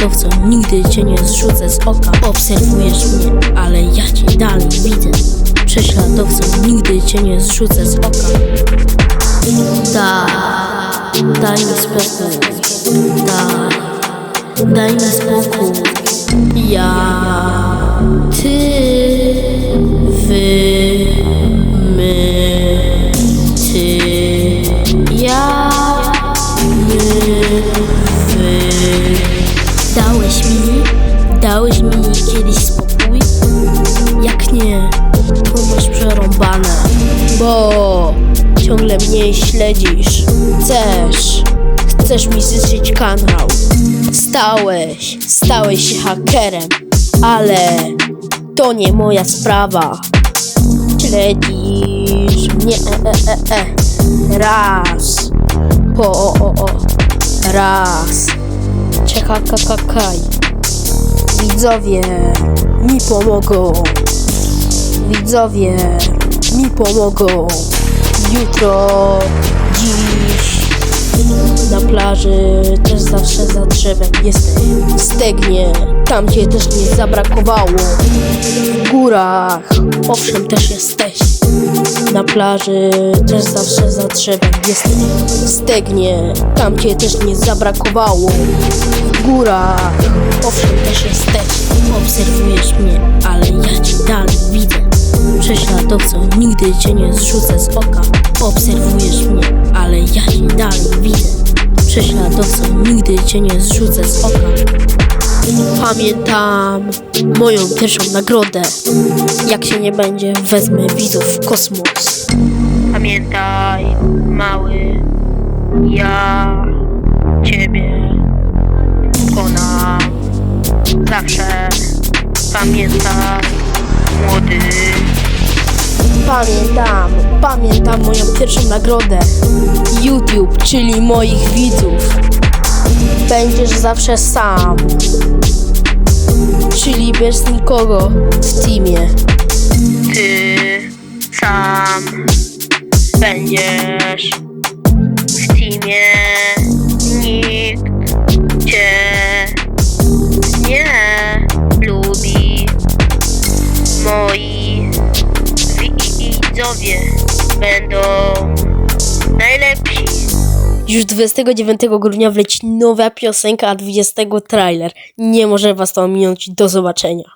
Prześladowco, nigdy cię nie zrzucę z oka. Obserwujesz mnie, ale ja cię dalej widzę. Prześladowco, nigdy cię nie zrzucę z oka. Daj, daj mi spokój. Daj, daj mi spokój. Ja, ty, Dałeś mi, dałeś mi kiedyś spokój? Jak nie, to masz przerąbane, bo ciągle mnie śledzisz. Chcesz, chcesz mi zniszczyć kanał. Stałeś, stałeś się hakerem, ale to nie moja sprawa. Śledzisz mnie, e, e, e, e. raz, po, o, o, o, raz. Czeka, kakakaj. Widzowie mi pomogą. Widzowie mi pomogą. Jutro, dziś na plaży też zawsze za drzewem jesteś. Stegnie, tam cię też nie zabrakowało. W górach, owszem, też jesteś. Na plaży też zawsze za drzewem jesteś. Stegnie, tam cię też nie zabrakowało. W górach, owszem, też jesteś. Obserwujesz mnie, ale ja cię dalej widzę. Prześladowco, nigdy cię nie zrzucę z oka. Obserwujesz mnie, ale ja cię dalej widzę. Prześladowco, nigdy cię nie zrzucę z oka. Pamiętam moją pierwszą nagrodę. Jak się nie będzie, wezmę widzów w kosmos. Pamiętaj, mały, ja ciebie pokonam. Zawsze pamiętaj, młody. Pamiętam, pamiętam moją pierwszą nagrodę. YouTube, czyli moich widzów. Będziesz zawsze sam. Czyli bez nikogo w teamie. Widzowie będą najlepsi. Już 29 grudnia wleci nowa piosenka, a 20 trailer. Nie może was to ominąć. Do zobaczenia.